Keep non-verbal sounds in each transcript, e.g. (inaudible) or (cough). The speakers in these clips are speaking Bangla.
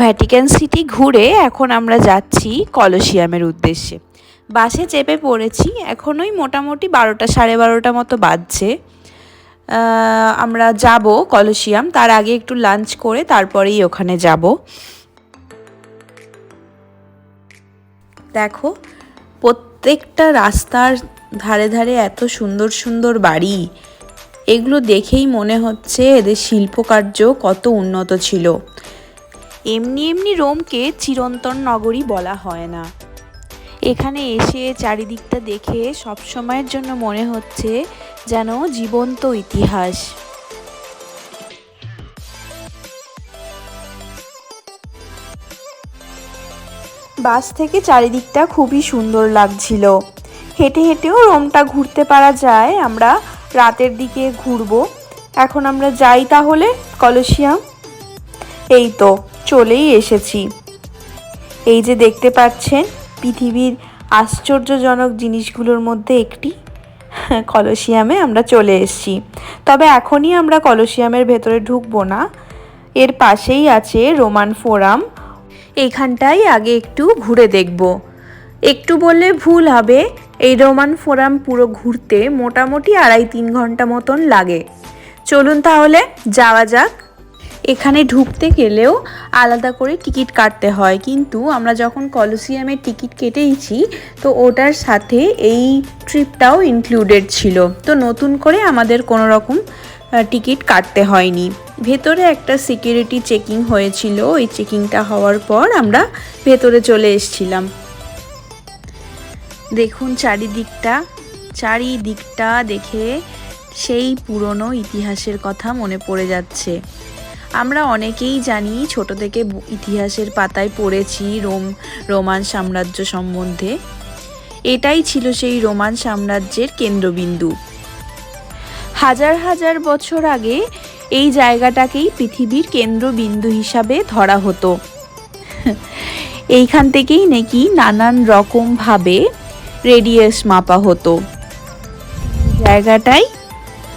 ভ্যাটিকান সিটি ঘুরে এখন আমরা যাচ্ছি কলসিয়ামের উদ্দেশ্যে। বাসে চেপে পড়েছি, এখনই মোটামুটি বারোটা, সাড়ে বারোটা মতো বাজছে। আমরা যাব কলসিয়াম তার আগে একটু লাঞ্চ করে তারপরেই ওখানে যাব। দেখো, প্রত্যেকটা রাস্তার ধারে ধারে এত সুন্দর সুন্দর বাড়ি। এগুলো দেখেই মনে হচ্ছে এদের শিল্পকার্য কত উন্নত ছিল। এমনি এমনি রোমকে চিরন্তন নগরী বলা হয় না। এখানে এসে চারিদিকটা দেখে সব সময়ের জন্য মনে হচ্ছে যেন জীবন্ত ইতিহাস। বাস থেকে চারিদিকটা খুবই সুন্দর লাগছিল। হেঁটে হেঁটেও রোমটা ঘুরতে পারা যায়। আমরা রাতের দিকে ঘুরবো। এখন আমরা যাই তাহলে, কলসিয়াম? এই তো। চলেই এসেছি। এই যে দেখতে পাচ্ছেন, পৃথিবীর আশ্চর্যজনক জিনিসগুলোর মধ্যে একটি। কলসিয়ামে আমরা চলে এসেছি। তবে এখনই আমরা কলসিয়ামের ভেতরে ঢুকবো না। এর পাশেই আছে রোমান ফোরাম। এইখানটাই আগে একটু ঘুরে দেখব। একটু বললে ভুল হবে। এই রোমান ফোরাম পুরো ঘুরতে মোটামুটি আড়াই তিন ঘণ্টা মতন লাগে। চলুন তাহলে, যাওয়া যাক। এখানে ঢুকতে গেলেও আলাদা করে টিকিট কাটতে হয়। কিন্তু আমরা যখন কলসিয়ামের টিকিট কেটেইছি, তো ওটার সাথে এই ট্রিপটাও ইনক্লুডেড ছিল। তো নতুন করে আমাদের কোনো রকম টিকিট কাটতে হয়নি। ভেতরে একটা সিকিউরিটি চেকিং হয়েছিল। ওই চেকিংটা হওয়ার পর আমরা ভেতরে চলে এসেছিলাম। দেখুন চারিদিকটা চারিদিকটা দেখে সেই পুরনো ইতিহাসের কথা মনে পড়ে যাচ্ছে। আমরা অনেকেই জানি ছোট থেকে ইতিহাসের পাতায় পড়েছি রোম, রোমান সাম্রাজ্য সম্বন্ধে। এটাই ছিল সেই রোমান সাম্রাজ্যের কেন্দ্রবিন্দু। হাজার হাজার বছর আগে এই জায়গাটাকেই পৃথিবীর কেন্দ্রবিন্দু হিসাবে ধরা হতো। (laughs) এইখান থেকেই নাকি নানান রকমভাবে রেডিয়াস মাপা হতো। জায়গাটাই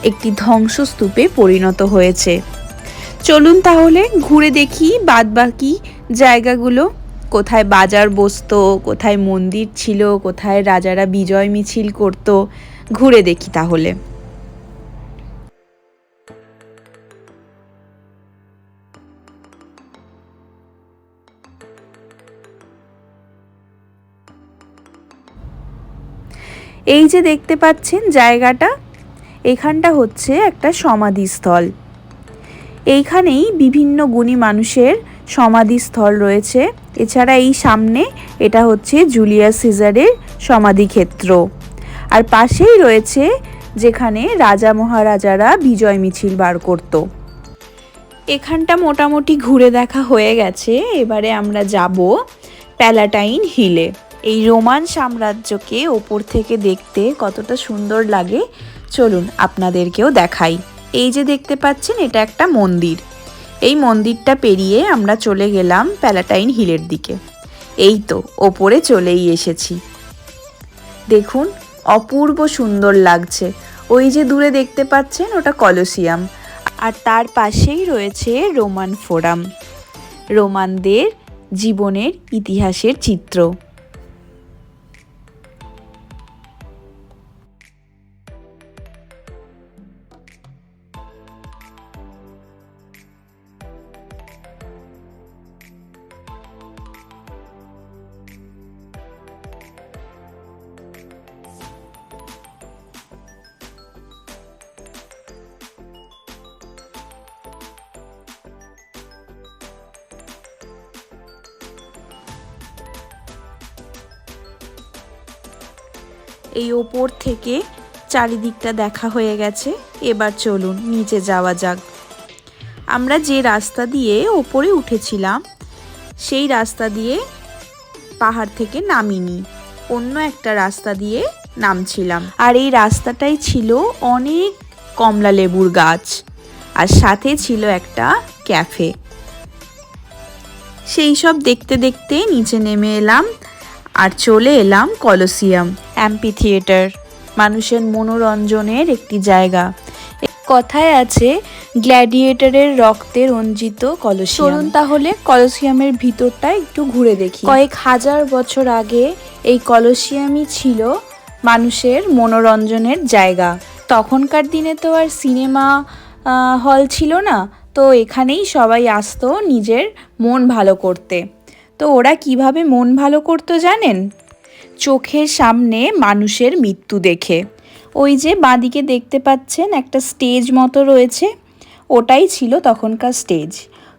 একটি ধ্বংসস্তূপে পরিণত হয়েছে। চলুন তাহলে ঘুরে দেখি বাদবাকি জায়গাগুলো। কোথায় বাজার বসতো, কোথায় মন্দির ছিল, কোথায় রাজারা বিজয় মিছিল করতো। ঘুরে দেখি তাহলে। এই যে দেখতে পাচ্ছেন জায়গাটা, এখানটা হচ্ছে একটা সমাধিস্থল। এইখানেই বিভিন্ন গুণী মানুষের সমাধিস্থল রয়েছে। এছাড়া এই সামনে এটা হচ্ছে জুলিয়াস সিজারের সমাধিক্ষেত্র। আর পাশেই রয়েছে যেখানে রাজা মহারাজারা বিজয় মিছিল বার করত। এখানটা মোটামুটি ঘুরে দেখা হয়ে গেছে। এবারে আমরা যাব প্যালাটাইন হিলে। এই রোমান সাম্রাজ্যকে ওপর থেকে দেখতে কতটা সুন্দর লাগে। চলুন আপনাদেরকেও দেখাই। এই যে দেখতে পাচ্ছেন, এটা একটা মন্দির। এই মন্দিরটা পেরিয়ে আমরা চলে গেলাম প্যালাটাইন হিলের দিকে। এই তো, ওপরে চলেই এসেছি। দেখুন, অপূর্ব সুন্দর লাগছে। ওই যে দূরে দেখতে পাচ্ছেন, ওটা কলসিয়াম। আর তার পাশেই রয়েছে রোমান ফোরাম। রোমানদের জীবনের ইতিহাসের চিত্র। এই ওপর থেকে চারিদিকটা দেখা হয়ে গেছে। এবার চলুন, নিচে যাওয়া যাক। আমরা যে রাস্তা দিয়ে ওপরে উঠেছিলাম, সেই রাস্তা দিয়ে পাহাড় থেকে নামিনি। অন্য একটা রাস্তা দিয়ে নামছিলাম। আর এই রাস্তাটাই ছিল অনেক কমলা লেবুর গাছ। আর সাথে ছিল একটা ক্যাফে। সেই সব দেখতে দেখতে নিচে নেমে এলাম। আর চলে এলাম কলসিয়াম। অ্যাম্পি থিয়েটার মানুষের মনোরঞ্জনের একটি জায়গা। কথায় আছে গ্ল্যাডিয়েটরের রক্তে রঞ্জিত কলসিয়াম। চলুন তাহলে কলসিয়ামের ভিতরটা একটু ঘুরে দেখি। কয়েক হাজার বছর আগে এই কলসিয়ামই ছিল মানুষের মনোরঞ্জনের জায়গা। তখনকার দিনে তো আর সিনেমা হল ছিল না। তো এখানেই সবাই আসতো নিজের মন ভালো করতে। তো ওরা কীভাবে মন ভালো করতো জানেন? চোখের সামনে মানুষের মৃত্যু দেখে। ওই যে বাঁদিকে দেখতে পাচ্ছেন একটা স্টেজ মতো রয়েছে। ওটাই ছিল তখনকার স্টেজ।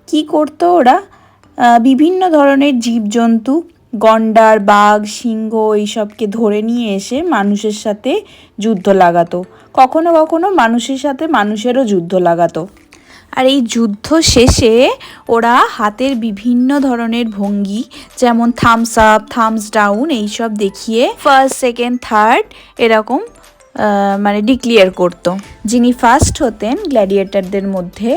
কি করতো ওরা? বিভিন্ন ধরনের জীবজন্তু, গন্ডার, বাঘ, সিংহ এইসবকে ধরে নিয়ে এসে মানুষের সাথে যুদ্ধ লাগাতো। কখনো কখনো মানুষের সাথে মানুষেরও যুদ্ধ লাগাতো। আর এই যুদ্ধ শেষে ওরা হাতের বিভিন্ন ধরনের ভঙ্গি, যেমন থামস আপ থামস ডাউন এইসব দেখিয়ে ফার্স্ট সেকেন্ড থার্ড এরকম মানে ডিক্লিয়ার করতো। যিনি ফার্স্ট হতেন গ্ল্যাডিয়েটারদের মধ্যে,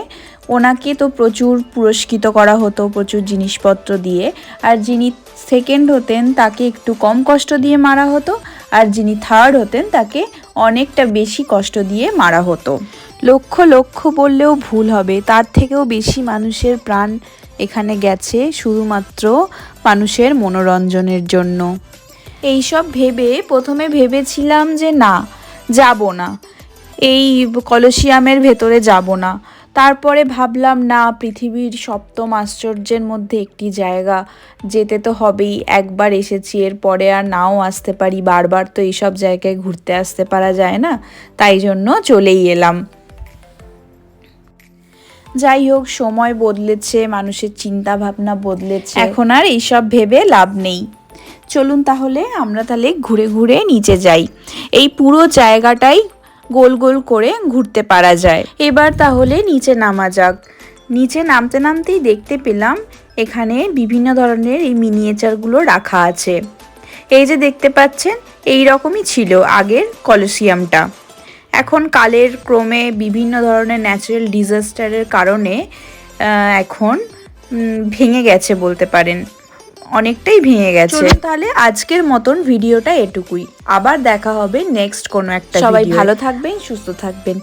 ওনাকে তো প্রচুর পুরস্কৃত করা হতো, প্রচুর জিনিসপত্র দিয়ে। আর যিনি সেকেন্ড হতেন, তাকে একটু কম কষ্ট দিয়ে মারা হতো। আর যিনি থার্ড হতেন তাকে অনেকটা বেশি কষ্ট দিয়ে মারা হতো। লক্ষ লক্ষ বললেও ভুল হবে, তার থেকেও বেশি মানুষের প্রাণ এখানে গেছে শুধুমাত্র মানুষের মনোরঞ্জনের জন্য। এইসব ভেবে প্রথমে ভেবেছিলাম যে না, যাব না। এই কলসিয়ামের ভেতরে যাব না। তারপরে ভাবলাম, না, পৃথিবীর সপ্তম আশ্চর্যের মধ্যে একটি জায়গা। যেতে তো হবেই। একবার এসেছি এর পরে আর নাও আসতে পারি। বারবার তো এইসব জায়গায় ঘুরতে আসতে পারা যায় না। তাই জন্য চলেই এলাম। যাই হোক, সময় বদলেছে, মানুষের চিন্তা ভাবনা বদলেছে। এখন আর এইসব ভেবে লাভ নেই। চলুন তাহলে, আমরা তাহলে ঘুরে ঘুরে নিচে যাই। এই পুরো জায়গাটাই গোল গোল করে ঘুরতে পারা যায়। এবার তাহলে নিচে নামা যাক। নিচে নামতে নামতেই দেখতে পেলাম এখানে বিভিন্ন ধরনের এই মিনিয়েচারগুলো রাখা আছে। এই যে দেখতে পাচ্ছেন, এই রকমই ছিল আগের কলসিয়ামটা। এখন কালের ক্রমে বিভিন্ন ধরনের ন্যাচারাল ডিজাস্টারের কারণে এখন ভেঙে গেছে বলতে পারেন। অনেকটাই ভেঙে গেছে। তাহলে আজকের মতন ভিডিওটা এটুকুই। আবার দেখা হবে নেক্সট কোনো একটা সবাই ভালো থাকবেন সুস্থ থাকবেন।